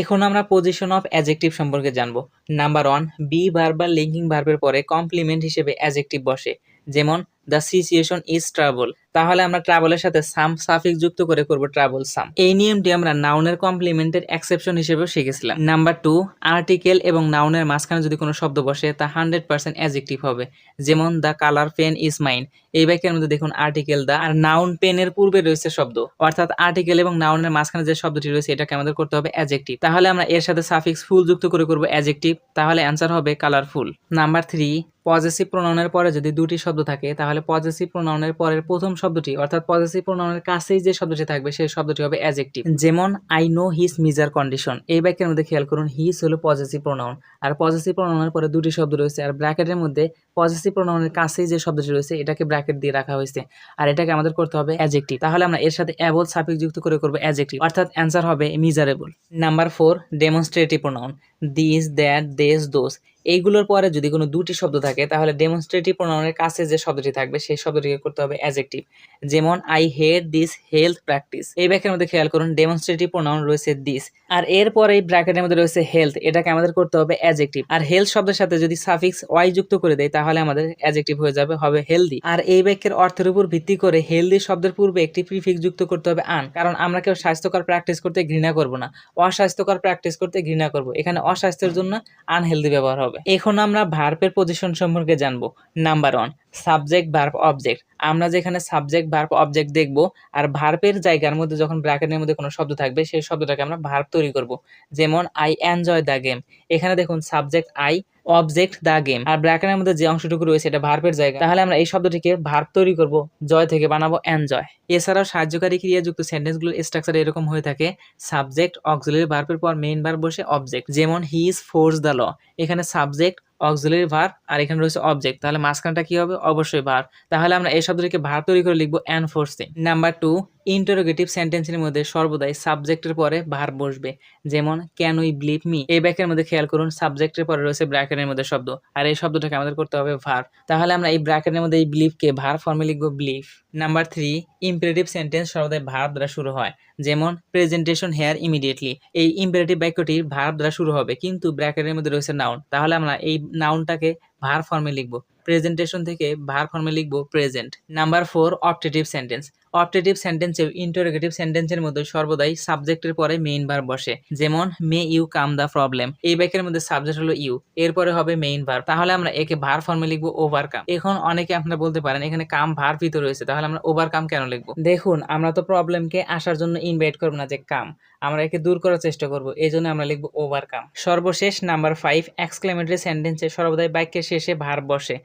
এখন আমরা position of adjective সম্পর্কে জানব। নাম্বার ওয়ান বি বারবার লিঙ্কিং ভার্বের পরে কমপ্লিমেন্ট হিসেবে অ্যাজেক্টিভ বসে। যেমন দ্য সিচুয়েশন ইজ ট্রাভেল তাহলে আমরা ট্রাভেলের সাথে সাম সাফিক যুক্ত করে করব ট্রাভেল সাম এই নিয়মটি আমরা নাউনের কমপ্লিমেন্টের এক্সেপশন হিসেবেও শিখেছিলাম। নাম্বার টু আর্টিকেল এবং নাউনের মাঝখানে যদি কোনো শব্দ বসে, তা হান্ড্রেড পার্সেন্ট অ্যাজেক্টিভ হবে। যেমন the colour pen is mine এই বাক্যের মধ্যে দেখুন আর্টিকেল দা আর নাউন পেনের পূর্বে রয়েছে শব্দ। অর্থাৎ আর্টিকেল এবং নাউনের মাঝখানে যে শব্দটি রয়েছে, এটাকে আমাদের করতে হবে অ্যাজেক্টিভ তাহলে আমরা এর সাথে সাফিক্স ফুল যুক্ত করে করব অ্যাজেক্টিভ তাহলে অ্যান্সার হবে কালারফুল নাম্বার থ্রি পজেসিভ প্রোনাউনের পরে যদি দুটি শব্দ থাকে, তাহলে পজেসিভ প্রোনাউনের পরের প্রথম শব্দটি, অর্থাৎ পজেসিভ প্রোনাউনের কাছেই যে শব্দটি থাকবে, সেই শব্দটি হবে অ্যাজেক্টিভ যেমন I know his miser condition এই বাক্যের মধ্যে খেয়াল করুন হিস হলো পজেসিভ প্রোনাউন আর পজেসিভ প্রোনাউনের পরে দুটি শব্দ রয়েছে, আর ব্র্যাকেটের মধ্যে পজেসিভ প্রোনাউনের কাছেই যে শব্দটি রয়েছে, এটাকে ব্র্যাকেট দিয়ে রাখা হয়েছে, আর এটাকে আমাদের করতে হবে অ্যাজেক্টিভ তাহলে আমরা এর সাথে অ্যাবল সাফিক যুক্ত করে করব অ্যাজেক্টিভ অর্থাৎ অ্যান্সার হবে miserable number four demonstrative pronoun this that these those এইগুলোর পরে যদি কোনো দুটি শব্দ থাকে, তাহলে ডেমনস্ট্রেটিভ প্রোনাউনের কাছে যে শব্দটি থাকবে, সেই শব্দটিকে করতে হবে অ্যাজেক্টিভ যেমন I hate this health practice এই ব্যাখ্যার মধ্যে খেয়াল করুন ডেমনস্ট্রেটিভ প্রোনাউন রয়েছে দিস আর এরপরে এই ব্র্যাকেটের মধ্যে রয়েছে হেলথ এটাকে আমাদের করতে হবে অ্যাজেক্টিভ আর হেলথ শব্দের সাথে যদি সাফিক্স ওয়াই যুক্ত করে দেয়, তাহলে আমাদের অ্যাজেক্টিভ হয়ে যাবে, হবে হেলদি আর এই বাক্যের অর্থের উপর ভিত্তি করে হেলদি শব্দের পূর্বে একটি প্রিফিক্স যুক্ত করতে হবে আন কারণ আমরা কেউ স্বাস্থ্যকর প্র্যাকটিস করতে ঘৃণা করব না। অস্বাস্থ্যকর প্র্যাকটিস করতে ঘৃণা করব। এখানে অস্বাস্থ্যের জন্য আনহেলদি ব্যবহার হবে। এখন আমরা ভার্বের পজিশন সম্পর্কে জানব। Number one subject verb object আমরা যেখানে সাবজেক্ট ভার্ব অবজেক্ট দেখব, আর ভার্বের জায়গার মধ্যে যখন ব্র্যাকেটের মধ্যে কোনো শব্দ থাকবে, সেই শব্দটাকে আমরা ভার্ব তৈরি করব। যেমন আই এনজয় দ্য গেম এখানে দেখুন subject I object the game আর ব্র্যাকেটের মধ্যে যে অংশটুকু রয়েছে, এটা ভার্বের জায়গা। তাহলে আমরা এই শব্দটিকে ভার্ব তৈরি করব। জয় থেকে বানাবো এনজয় এছাড়াও সাহায্যকারী ক্রিয়াযুক্ত সেন্টেন্সগুলোর স্ট্রাকচার এরকম হয়ে থাকে। সাবজেক্ট অক্সিলারি ভার্বের পর মেইন ভার্ব বসে অবজেক্ট যেমন he is force the law এখানে সাবজেক্ট অক্সিলারি ভার আর এখানে রয়েছে অবজেক্ট তাহলে মাঝখানটা কি হবে? অবশ্যই ভার তাহলে আমরা এই শব্দটিকে ভার তৈরি করে লিখব এনফোর্সিং নাম্বার টু ইন্টারোগেটিভ সেন্টেন্সের মধ্যে সর্বদাই সাবজেক্টের পরে ভার বসবে। যেমন ক্যান উই বিলিভ মি এই ব্যাকের মধ্যে খেয়াল করুন, সাবজেক্টের পরে রয়েছে ব্র্যাকেটের মধ্যে শব্দ। আর এই শব্দটাকে আমাদের করতে হবে ভার। তাহলে আমরা এই ব্র্যাকেটের মধ্যে এই বিলিভকে ভার ফর্মে লিখব believe number three imperative sentence সর্বদাই ভার দ্বারা শুরু হয়। যেমন প্রেজেন্টেশন হেয়ার ইমিডিয়েটলি এই ইম্পারেটিভ বাক্যটি ভার দ্বারা শুরু হবে, কিন্তু ব্র্যাকেটের মধ্যে রয়েছে নাউন তাহলে আমরা এই নাউনটাকে ভার ফর্মে লিখব। প্রেজেন্টেশন থেকে ভার ফর্মে লিখব present number four optative sentence optative সেন্টেন্সেও interrogative সেন্টেন্সের মধ্যে সর্বদাই সাবজেক্টের পরে মেইন ভার বসে। যেমন may you come the problem এই ব্যাকের মধ্যে সাবজেক্ট হলো ইউ এরপরে হবে মেইন ভার তাহলে আমরা একে ভার ফর্মে লিখব ওভারকাম এখন অনেকে আপনারা বলতে পারেন, এখানে কাম ভার ভিতরে রয়েছে, তাহলে আমরা ওভারকাম কেন লিখব? দেখুন, আমরা তো প্রবলেমকে আসার জন্য ইনভাইট করব না যে কাম আমরা একে দূর করার চেষ্টা করব এই জন্য আমরা লিখব ওভারকাম সর্বশেষ নাম্বার ফাইভ এক্সক্লেমেটরি সেন্টেন্সে সর্বদাই বাক্যের শেষে ভার বসে।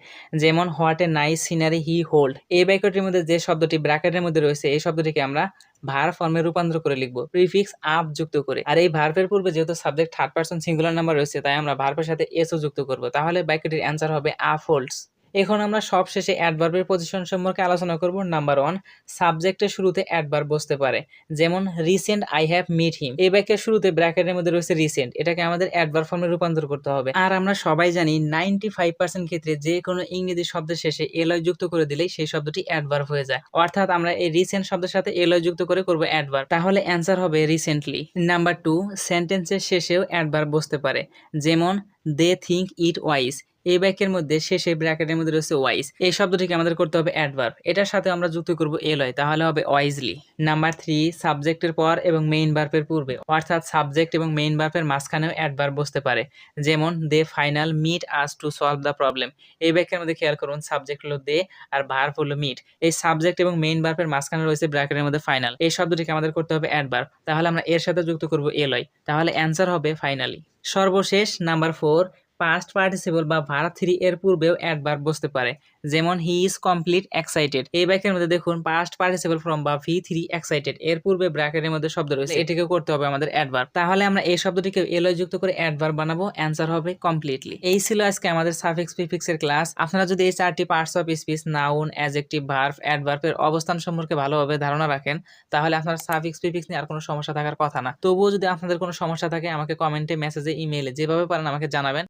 যেমন what a nice scenery he hold. এই বাক্যটির মধ্যে যে শব্দটি ব্র্যাকেটের মধ্যে রয়েছে, এই শব্দটিকে আমরা ভার ফর্মে রূপান্তর করে লিখব, প্রিফিক্স আপ যুক্ত করে। আর এই ভার্ভের পূর্বে যেহেতু subject third person singular number রয়েছে, তাই আমরা ভার্ভের সাথে এসও যুক্ত করব। তাহলে বাক্যটির অ্যান্সার হবে আপ হোল্ডস। এখন আমরা সবশেষে অ্যাডভার্বের পজিশন সম্পর্কে আলোচনা করব। নাম্বার ওয়ান সাবজেক্টের শুরুতে অ্যাডভার্ব বসতে পারে। যেমন recent I have meet him এই বাক্যের শুরুতে ব্র্যাকেটের মধ্যে রয়েছে রিসেন্ট এটাকে আমাদের অ্যাডভার্ব ফর্মে রূপান্তর করতে হবে। আর আমরা সবাই জানি নাইনটি ফাইভ পার্সেন্ট ক্ষেত্রে যে কোনো ইংরেজি শব্দের শেষে এলয় যুক্ত করে দিলেই সেই শব্দটি অ্যাডভার্ব হয়ে যায়। অর্থাৎ আমরা এই রিসেন্ট শব্দের সাথে এলয় যুক্ত করে করব অ্যাডভার্ব তাহলে অ্যান্সার হবে রিসেন্টলি নাম্বার টু সেন্টেন্সের শেষেও অ্যাডভার্ব বসতে পারে। যেমন দে থিঙ্ক ইট ওয়াইস এই বাক্যের মধ্যে শেষে ব্র্যাকেটের মধ্যে রয়েছে ওয়াইস এই শব্দটিকে আমাদের করতে হবে অ্যাডভার্ব এটার সাথে আমরা যুক্ত করব এলয়, তাহলে হবে ওয়াইজলি নাম্বার থ্রি সাবজেক্টের পর এবং মেইন ভার্বের পূর্বে। অর্থাৎ সাবজেক্ট এবং মেইন ভার্বের মাঝখানেও অ্যাডভার্ব বসতে পারে। যেমন they final meet us to solve the problem এই বাক্যের মধ্যে খেয়াল করুন সাবজেক্ট হলো দে আর ভার্ব হলো মিট এই সাবজেক্ট এবং মেইন ভার্বের মাঝখানে রয়েছে ব্র্যাকেটের মধ্যে ফাইনাল এই শব্দটিকে আমাদের করতে হবে অ্যাডভার্ব তাহলে আমরা এর সাথে যুক্ত করব এলয়। তাহলে অ্যান্সার হবে ফাইনালি সর্বশেষ নাম্বার ফোর পাস্ট পার্টিসিপল বা ভার্ব থ্রি এর পূর্বেও অ্যাডভার্ব বসতে পারে। যেমন হি ইজ কমপ্লিট এক্সাইটেড এই বাক্যের মধ্যে দেখুন পাস্ট পার্টিসিপল ফ্রম বা ভি থ্রি এক্সাইটেড এর পূর্বে ব্র্যাকেটের মধ্যে শব্দ রয়েছে। এটিকে করতে হবে আমাদের অ্যাডভার্ব তাহলে আমরা এই শব্দটিকে এলয় যুক্ত করে অ্যাডভার্ব বানাবো। অ্যান্সার হবে কমপ্লিটলি এই ছিল আজকে আমাদের সাফিক্স প্রিফিক্স এর ক্লাস আপনারা যদি এই চারটি parts of speech noun adjective verb অ্যাডভার্বের অবস্থান সম্পর্কে ভালোভাবে ধারণা রাখেন তাহলে আপনার সাফিক্স প্রিফিক্স নিয়ে আর কোনো সমস্যা থাকার কথা না। তবুও যদি আপনাদের কোনো সমস্যা থাকে আমাকে কমেন্টে মেসেজে ইমেইলে যেভাবে পারেন আমাকে জানাবেন।